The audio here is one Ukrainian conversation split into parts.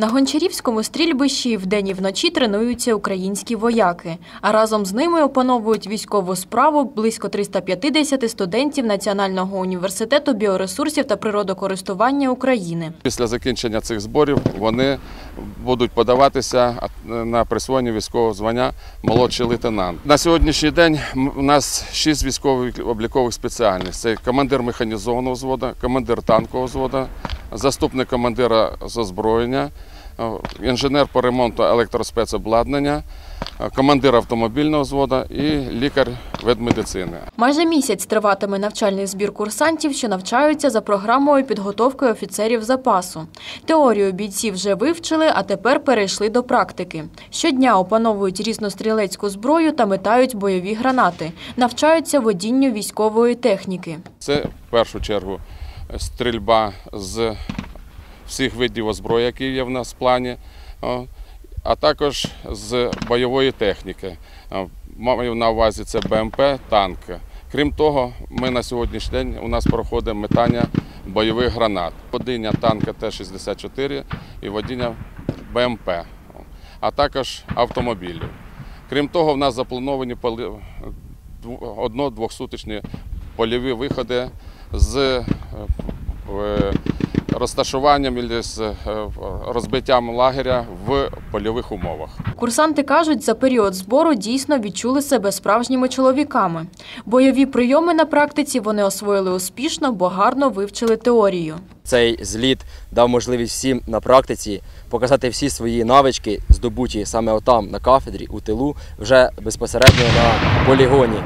На Гончарівському стрільбищі вдень і вночі тренуються українські вояки, а разом з ними опановують військову справу близько 350 студентів Національного університету біоресурсів та природокористування України. Після закінчення цих зборів вони будуть подаватися на присвоєння військового звання молодший лейтенант. На сьогоднішній день у нас шість військових облікових спеціальностей. Це командир механізованого взводу, командир танкового взводу, заступник командира з озброєння, е, інженер по ремонту електроспецобладнання, е, командир автомобільного взводу і лікар ведмедицини. Майже місяць триватиме навчальний збір курсантів, що навчаються за програмою підготовки офіцерів запасу. Теорію бійці вже вивчили, а тепер перейшли до практики. Щодня опановують різнострілецьку зброю та метають бойові гранати, навчаються водінню військової техніки. Це в першу чергу стрільба з всіх видів озброї, які є в нас в плані, а також з бойової техніки. Маю на увазі це БМП, танк. Крім того, ми на сьогоднішній день у нас проходить метання бойових гранат, водіння танка Т-64 і водіння БМП, а також автомобілів. Крім того, в нас заплановані одно-двохсуточні польові виходи з розташуванням і з е, розбиттям лагеря в польових умовах. Курсанти кажуть, за період збору дійсно відчули себе справжніми чоловіками. Бойові прийоми на практиці вони освоїли успішно, бо гарно вивчили теорію. Цей зліт дав можливість всім на практиці показати всі свої навички, здобуті саме отам на кафедрі у тилу, вже безпосередньо на полігоні.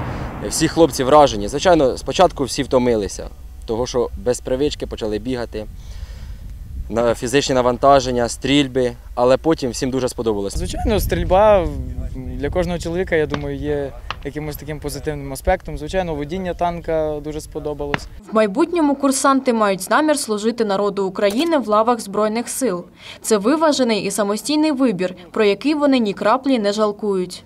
Всі хлопці вражені. Звичайно, спочатку всі втомилися, того що без привички почали бігати. На фізичні навантаження, стрільби, але потім всім дуже сподобалось. Звичайно, стрільба для кожного чоловіка, я думаю, є якимось таким позитивним аспектом. Звичайно, водіння танка дуже сподобалось. В майбутньому курсанти мають намір служити народу України в лавах Збройних сил. Це виважений і самостійний вибір, про який вони ні краплі не жалкують.